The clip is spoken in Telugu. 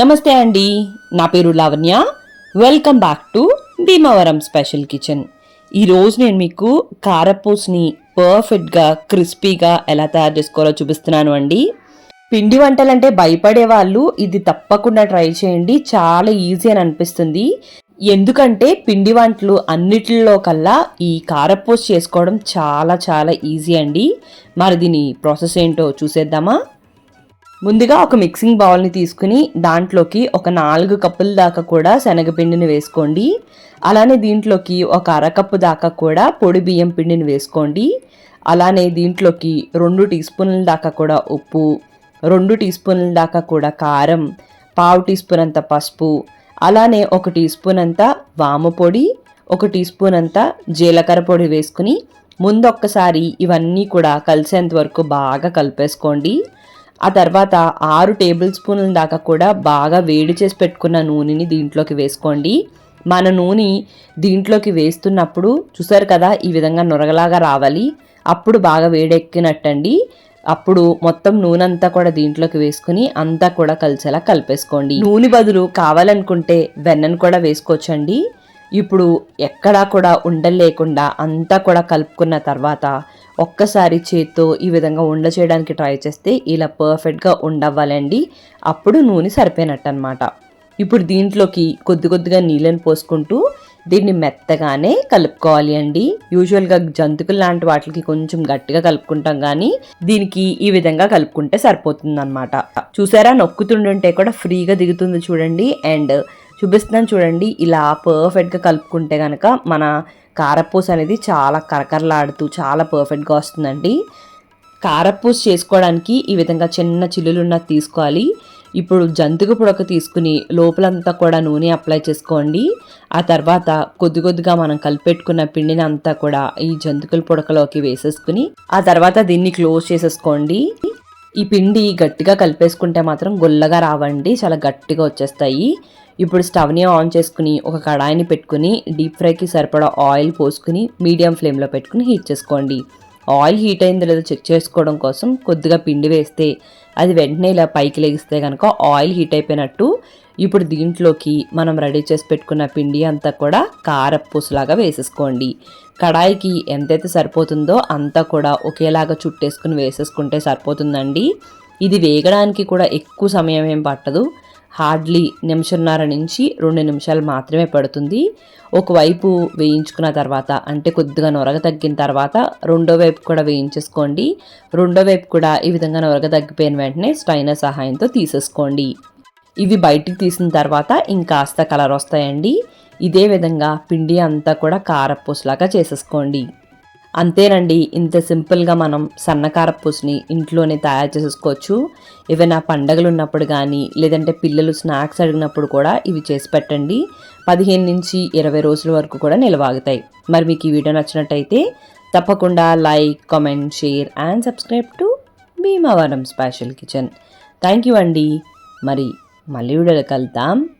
నమస్తే అండి. నా పేరు Lavanya. Welcome back to Bhimavaram special kitchen ఈరోజు నేను మీకు కారపూస్ని పర్ఫెక్ట్గా క్రిస్పీగా ఎలా తయారు చేసుకోవాలో చూపిస్తున్నాను అండి. పిండి వంటలంటే భయపడే వాళ్ళు ఇది తప్పకుండా ట్రై చేయండి. చాలా ఈజీ అని అనిపిస్తుంది. ఎందుకంటే పిండి వంటలు అన్నిటిలో కల్లా ఈ కారపూస్ చేసుకోవడం చాలా చాలా ఈజీ అండి. మరి దీని ప్రాసెస్ ఏంటో చూసేద్దామా? ముందుగా ఒక మిక్సింగ్ బౌల్ని తీసుకుని దాంట్లోకి ఒక నాలుగు కప్పుల దాకా కూడా శనగపిండిని వేసుకోండి. అలానే దీంట్లోకి ఒక అరకప్పు దాకా కూడా పొడి బియ్యం పిండిని వేసుకోండి. అలానే దీంట్లోకి రెండు టీ స్పూన్ల దాకా కూడా ఉప్పు రెండు టీ స్పూన్ల దాకా కూడా కారం పావు టీ స్పూన్ అంత పసుపు అలానే ఒక టీ స్పూన్ అంత వాము పొడి ఒక టీ స్పూన్ అంత జీలకర్ర పొడి వేసుకుని ముందు ఒక్కసారి ఇవన్నీ కూడా కలిసేంత వరకు బాగా కలిపేసుకోండి. ఆ తర్వాత ఆరు టేబుల్ స్పూన్ల దాకా కూడా బాగా వేడి చేసి పెట్టుకున్న నూనెని దీంట్లోకి వేసుకోండి. మన నూనె దీంట్లోకి వేస్తున్నప్పుడు చూసారు కదా ఈ విధంగా నొరగలాగా రావాలి. అప్పుడు బాగా వేడెక్కినట్టండి. అప్పుడు మొత్తం నూనె అంతా కూడా దీంట్లోకి వేసుకుని అంతా కూడా కలిసేలా కలిపేసుకోండి. నూనె బదులు కావాలనుకుంటే వెన్నను కూడా వేసుకోవచ్చండి. ఇప్పుడు ఎక్కడా కూడా ఉండలు లేకుండా అంతా కూడా కలుపుకున్న తర్వాత ఒక్కసారి చేత్తో ఈ విధంగా ఉండ చేయడానికి ట్రై చేస్తే ఇలా పర్ఫెక్ట్గా ఉండవ్వాలండి. అప్పుడు నూనె సరిపోయినట్టు అనమాట ఇప్పుడు దీంట్లోకి కొద్ది కొద్దిగా నీళ్ళని పోసుకుంటూ దీన్ని మెత్తగానే కలుపుకోవాలి అండి. యూజువల్గా జంతుకులు లాంటి వాటికి కొంచెం గట్టిగా కలుపుకుంటాం కానీ దీనికి ఈ విధంగా కలుపుకుంటే సరిపోతుంది అనమాట చూసారా? నొక్కుతుండుంటే కూడా ఫ్రీగా దిగుతుంది చూడండి. అండ్ చూపిస్తున్నాను చూడండి ఇలా పర్ఫెక్ట్గా కలుపుకుంటే కనుక మన కారపూస అనేది చాలా కరకరలాడుతూ చాలా పర్ఫెక్ట్గా వస్తుందండి. కారపూస చేసుకోవడానికి ఈ విధంగా చిన్న చిల్లులున్న తీసుకోవాలి. ఇప్పుడు జంతుకు పొడక తీసుకుని లోపలంతా కూడా నూనె అప్లై చేసుకోండి. ఆ తర్వాత కొద్ది కొద్దిగా మనం కలిపెట్టుకున్న పిండిని అంతా కూడా ఈ జంతుకుల పొడకలోకి వేసేసుకుని ఆ తర్వాత దీన్ని క్లోజ్ చేసేసుకోండి. ఈ పిండి గట్టిగా కలిపేసుకుంటే మాత్రం గుల్లగా రావండి చాలా గట్టిగా వచ్చేస్తాయి. ఇప్పుడు స్టవ్ని ఆన్ చేసుకుని ఒక కడాయిని పెట్టుకుని డీప్ ఫ్రైకి సరిపడా ఆయిల్ పోసుకుని మీడియం ఫ్లేమ్లో పెట్టుకుని హీట్ చేసుకోండి. ఆయిల్ హీట్ అయిందో లేదో చెక్ చేసుకోవడం కోసం కొద్దిగా పిండి వేస్తే అది వెంటనే ఇలా పైకి లెగిస్తే కనుక ఆయిల్ హీట్ అయిపోయినట్టు ఇప్పుడు దీంట్లోకి మనం రెడీ చేసి పెట్టుకున్న పిండి అంతా కూడా కారపూసలాగా వేసేసుకోండి. కడాయికి ఎంతైతే సరిపోతుందో అంతా కూడా ఒకేలాగా చుట్టేసుకుని వేసేసుకుంటే సరిపోతుందండి. ఇది వేగడానికి కూడా ఎక్కువ సమయం ఏం పట్టదు. హార్డ్లీ నిమిషన్నర నుంచి రెండు నిమిషాలు మాత్రమే పడుతుంది. ఒకవైపు వేయించుకున్న తర్వాత అంటే కొద్దిగా నొరగ తగ్గిన తర్వాత రెండో వైపు కూడా వేయించేసుకోండి. రెండో వైపు కూడా ఈ విధంగా నొరగ తగ్గిపోయిన వెంటనే స్టైనర్ సహాయంతో తీసేసుకోండి. ఇవి బయటికి తీసిన తర్వాత ఇంకాస్త కలర్ వస్తాయండి. ఇదే విధంగా పిండి అంతా కూడా కారపూసలాగా చేసేసుకోండి. అంతేనండి ఇంత సింపుల్గా మనం సన్నకారపూసని ఇంట్లోనే తయారు చేసేసుకోవచ్చు ఏవైనా పండగలు ఉన్నప్పుడు కానీ లేదంటే పిల్లలు స్నాక్స్ అడిగినప్పుడు కూడా ఇవి చేసి పెట్టండి. పదిహేను నుంచి ఇరవై రోజుల వరకు కూడా నిలవాగుతాయి మరి మీకు ఈ వీడియో నచ్చినట్టయితే తప్పకుండా like comment share and subscribe to Bhimavaram special kitchen. Thank you అండి. మరి మళ్ళీ వీడియోలో కలుద్దాం.